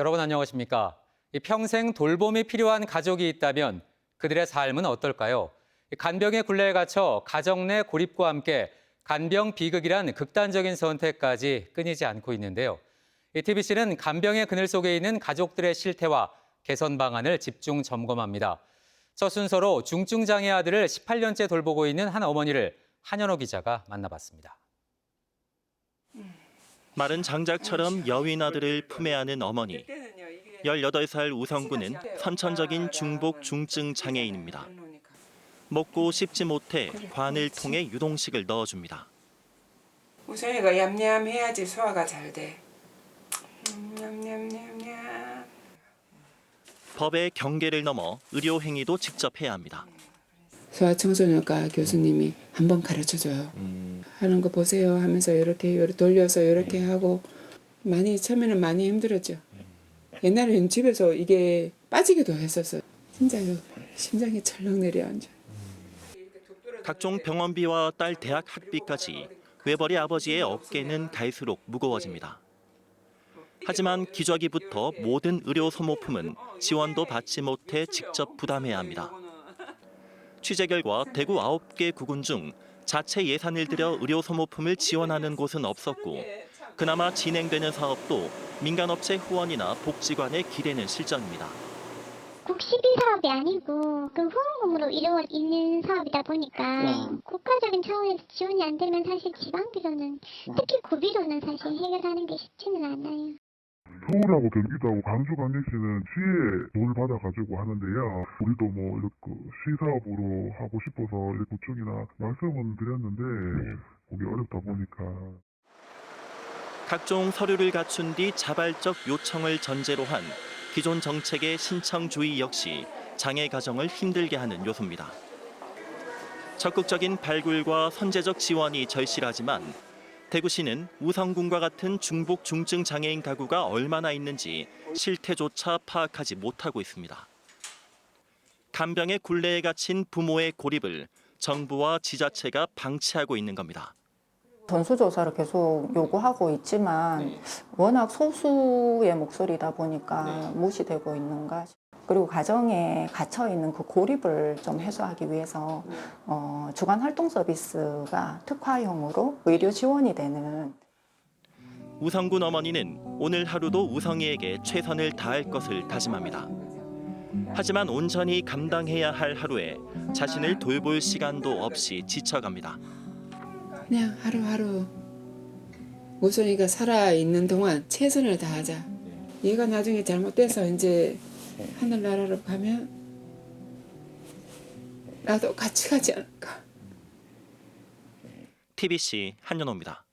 여러분 안녕하십니까? 이 평생 돌봄이 필요한 가족이 있다면 그들의 삶은 어떨까요? 이 간병의 굴레에 갇혀 가정 내 고립과 함께 간병 비극이란 극단적인 선택까지 끊이지 않고 있는데요. 이 TBC는 간병의 그늘 속에 있는 가족들의 실태와 개선 방안을 집중 점검합니다. 첫 순서로 중증 장애 아들을 18년째 돌보고 있는 한 어머니를 한현호 기자가 만나봤습니다. 마른 장작처럼 여윈 아들을 품에 안은 어머니. 18살 우성군은 선천적인 중복 중증 장애인입니다. 먹고 씹지 못해 관을 통해 유동식을 넣어줍니다. 우선이가 얌얌 해야지 소화가 잘 돼. 음, 얌얌얌얌. 법의 경계를 넘어 의료 행위도 직접 해야 합니다. 소아청소년과 교수님이 한 번 가르쳐 줘요. 하는 거 보세요 하면서 이렇게 돌려서 이렇게 하고 많이 처음에는 많이 힘들었죠. 옛날에는 집에서 이게 빠지기도 했었어요. 진짜 심장이 철렁 내려앉아요. 각종 병원비와 딸 대학 학비까지 외벌이 아버지의 어깨는 갈수록 무거워집니다. 하지만 기저귀부터 모든 의료 소모품은 지원도 받지 못해 직접 부담해야 합니다. 취재 결과 대구 9개 구군 중 자체 예산을 들여 의료 소모품을 지원하는 곳은 없었고 그나마 진행되는 사업도 민간업체 후원이나 복지관의 기대는 실정입니다. 국시비 사업이 아니고 그 후원금으로 이루어지는 사업이다 보니까 국가적인 차원에서 지원이 안 되면 사실 지방 비로는 특히 구비로는 사실 해결하는 게 쉽지는 않아요. 서울하고 경기도하고 광주 광역시는 시에 돈을 받아가지고 하는데요. 우리도 뭐 이렇게 그 시사업으로 하고 싶어서 이렇게 구청이나 말씀은 드렸는데 그게 어렵다 보니까 각종 서류를 갖춘 뒤 자발적 요청을 전제로 한 기존 정책의 신청주의 역시 장애 가정을 힘들게 하는 요소입니다. 적극적인 발굴과 선제적 지원이 절실하지만 대구시는 우성군과 같은 중복 중증 장애인 가구가 얼마나 있는지 실태조차 파악하지 못하고 있습니다. 간병의 굴레에 갇힌 부모의 고립을 정부와 지자체가 방치하고 있는 겁니다. 전수조사를 계속 요구하고 있지만 워낙 소수의 목소리다 보니까 무시되고 있는가. 그리고 가정에 갇혀 있는 그 고립을 좀 해소하기 위해서 어, 주간 활동 서비스가 특화형으로 의료 지원이 되는 우성군 어머니는 오늘 하루도 우성이에게 최선을 다할 것을 다짐합니다. 하지만 온전히 감당해야 할 하루에 자신을 돌볼 시간도 없이 지쳐갑니다. 그냥 하루하루 우선이가 살아 있는 동안 최선을 다하자. 얘가 나중에 잘못돼서 이제 하늘나라로 가면 나도 같이 가지 않을까. TBC 한연호입니다.